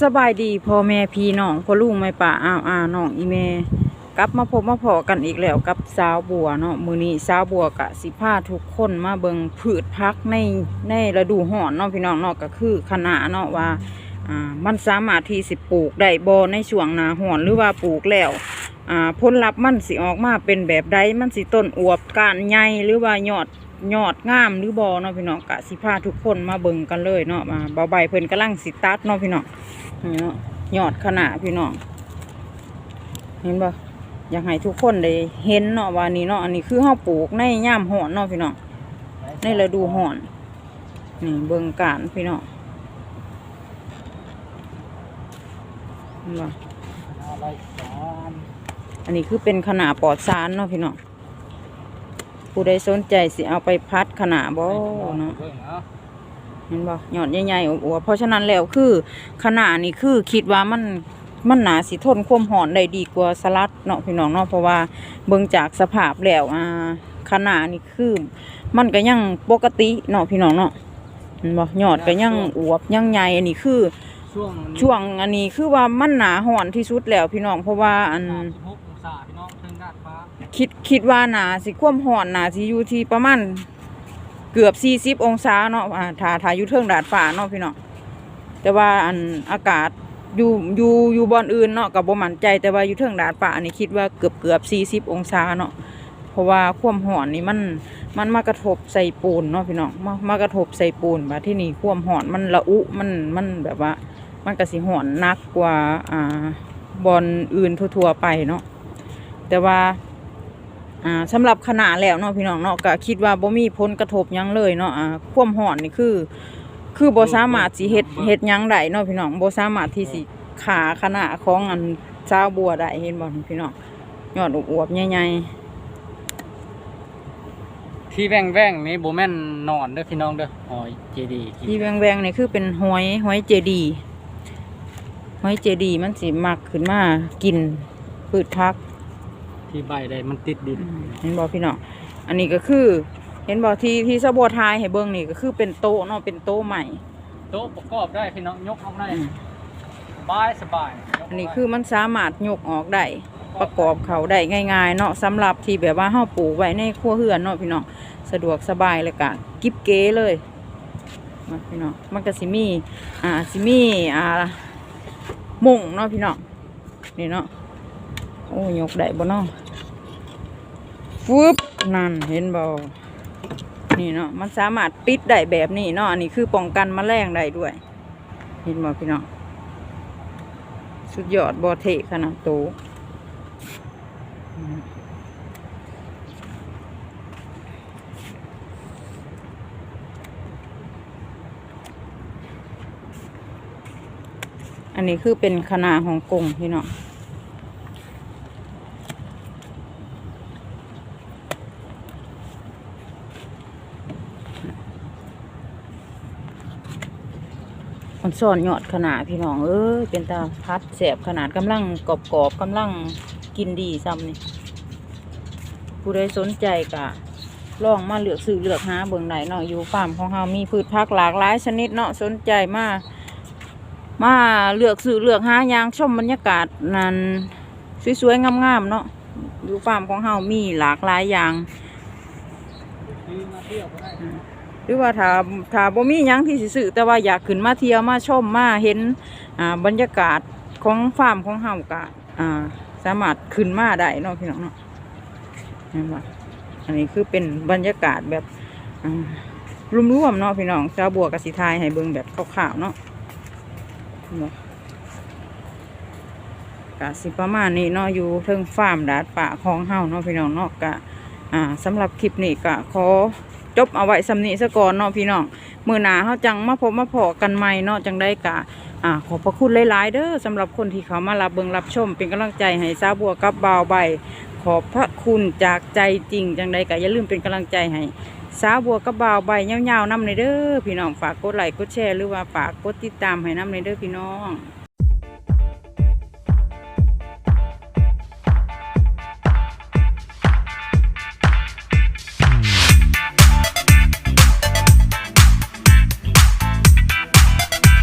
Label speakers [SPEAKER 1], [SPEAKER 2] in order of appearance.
[SPEAKER 1] สบายดีพ่อแม่พี่น้องพ่อลุงแม่ป้าอ้าวอ้าน้องอีแม่กลับมาพบมาพอกันอีกแล้วกับสาวบัวเนาะมือนี้สาวบัวกะสิพาทุกคนมาเบิงพืชพักในในฤดูร้อนเนาะพี่น้องเนาะก็คือคะน้าเนาะว่าอ่ามันสามารถที่สิปลูกได้บ่ในช่วงหนาร้อนหรือว่าปลูกแล้วอ่าผลลัพธ์มันสิออกมาเป็นแบบใดมันสิต้นอวบก้านใหญ่หรือว่ายอด ยอดงามหรือบอเนาะพี่น้องกะสิพาทุกคนมาเบิ่งกันเลยเนาะมาเบาใบเพิ่นกำลังสิตัดเนาะพี่น้องนี่เนาะยอดขนาดพี่น้องเห็นบ่อยากให้ทุกคนได้เห็นเนาะว่านี่เนาะอันนี้คือเฮาปลูกในย่ามห่อนเนาะพี่น้องในฤดูห่อนนี่เบิ่งการพี่น้องเห็นบ่
[SPEAKER 2] อะไรสอน
[SPEAKER 1] อันนี้คือเป็นขนาดปลอดสารเนาะพี่น้อง ผู้ใดสนใจสิเอาไปพัดขนาดบ่เนาะ
[SPEAKER 2] เบิ่งเอา
[SPEAKER 1] เห็นบ่ยอดใหญ่ๆอวบๆเพราะฉะนั้นแล้วคือขนาดนี้คือคิดว่ามันมันหนาสิทนความร้อนได้ดีกว่าสลัดเนาะพี่น้องเนาะเพราะว่าเบิ่งจากสภาพแล้วอ่าขนาดนี้คือมันก็ยังปกติเนาะพี่น้องเนาะเห็นบ่ยอดก็ยังอวบยังใหญ่อันนี้คือ
[SPEAKER 2] ช่วง
[SPEAKER 1] ช่วงอันนี้คือว่ามันหนาร้อนที่สุดแล้วพี่น้องเพราะว่าอัน คิดคิดว่าหนาสิความร้อนหนาสิอยู่ที่ประมาณเกือบสี่สิบองศาเนาะอ่าถ้าถ้าอยู่เทิงดาดฟ้าเนาะพี่เน้องแต่ว่าอันอากาศอยู่อยู่อยู่บอนอื่นเนาะกับบ่มั่นใจแต่ว่าอยู่เทิงดาดฟ้าอันนี้คิดว่าเกือบเกือบสี่สิบองศาเนาะเพราะว่าความร้อนนี่มันมันมากระทบใส่ปูนเนาะพี่น้องมามากระทบใส่ปูนบาที่นี่ความร้อนมันละอุมันมันแบบว่า มันก็สิร้อนนักกว่าอ่าบอนอื่นทั่วๆไปเนาะแต่ว่า อ่าสำหรับขนาดแล้วเนาะพี่น้องเนาะก็คิดว่าบ่มีผลกระทบหยังเลยเนาะอ่าความร้อนนี่คือ คือบ่สามารถสิเฮ็ดเฮ็ดหยังได้เนาะพี่น้องบ่สามารถที่สิขาขนาดของอันชาวบัวได้เห็นบ่พี่น้องยอดอวบๆใหญ่
[SPEAKER 2] ที่แว่งแว่งๆนี่โบแม่นนอนเด้อพี่น้องเด้อหอยเจดี
[SPEAKER 1] ๆที่แวงๆนี่คือเป็นหอยหอยเจดีย์หอยเจดีย์มันสิมักขึ้นมากินพืชผัก
[SPEAKER 2] ที่ใบใดมันติดดิน
[SPEAKER 1] เห็นบ่พี่น้องอันนี้ก็คือ เห็นบ่ที่ที่สะบัวทายให้เบิ่งนี่ก็คือเป็นโต๊ะเนาะเป็นโต๊ะใหม่
[SPEAKER 2] โต๊ะประกอบได้พี่น้องยกออกได้
[SPEAKER 1] อืม
[SPEAKER 2] สบายสบายยก
[SPEAKER 1] อันนี้คือมันสามารถยกออกได้ประกอบเขาได้ง่าย ๆ เนาะสำหรับที่แบบว่าเฮาปลูกไว้ในครัวเรือนเนาะพี่น้องสะดวกสบายเลยกันกิ๊บเก๋เลยมาพี่น้องมันก็สิมีอ่าสิมีอ่ามุงเนาะพี่น้องนี่เนาะ โอ้ยกได้บ่เนาะฟึบนั่นเห็นบ่นี่เนาะมันสามารถปิดได้แบบนี้เนาะอันนี้คือป้องกันแมลงได้ด้วย เห็นบ่พี่น้องสุดยอดบอเทขนาดโตอันนี้คือเป็นคณะของกงพี่น้อง มันซ่อนยอดขนาดพี่น้องเอ้ยเป็นตาพัดแสบขนาดกำลังกรอบๆกำลังกินดีซ้ำนี่ผู้ใดสนใจกะลองมาเลือกซื้อเลือกหาเบิ่งไหนเนาะอยู่ฟาร์มของเรามีพืชผักหลากหลายชนิดเนาะสนใจมามาเลือกซื้อเลือกหายางชมบรรยากาศนั้นสวยๆงามๆเนาะอยู่ฟาร์มของเรามีหลากหลายอย่าง
[SPEAKER 2] เรียวก็ได้
[SPEAKER 1] หรือว่าถ้าถ้าบ่มีหยังที่สิซื้อแต่ว่าอยากขึ้นมาเที่ยวมาชมมาเห็นอ่าบรรยากาศของฟาร์มของเฮาก็อ่าสามารถขึ้นมาได้เนาะพี่น้องเนาะเห็นบ่อันนี้คือเป็นบรรยากาศแบบอ่ารวมๆเนาะพี่น้องชาวบัวกสิทายให้เบิ่งแบบคร่าวๆเนาะกะสิประมาณนี้เนาะอยู่เทิงฟาร์มดาดป่าของเฮาเนาะพี่น้องเนาะกะอ่าสำหรับคลิปนี้ก็ขอ จบเอาไว้สำนีซะก่อนเนาะพี่น้องมือหนาเขาจังมาพบมาพอกันใหม่เนาะจังได้กะอ่าขอบพระคุณหลาย ๆ เด้อสำหรับคนที่เขามารับเบิงรับชม เป็นกำลังใจให้ซาบัวกับบ่าวใบ ขอบพระคุณจากใจจริง จังใดกะอย่าลืมเป็นกำลังใจให้สาวบัวกับบ่าวใบยาวๆน้ำในเด้อพี่น้องฝากกดไลค์กดแชร์หรือว่าฝากกดติดตามให้น้ำในเด้อพี่น้อง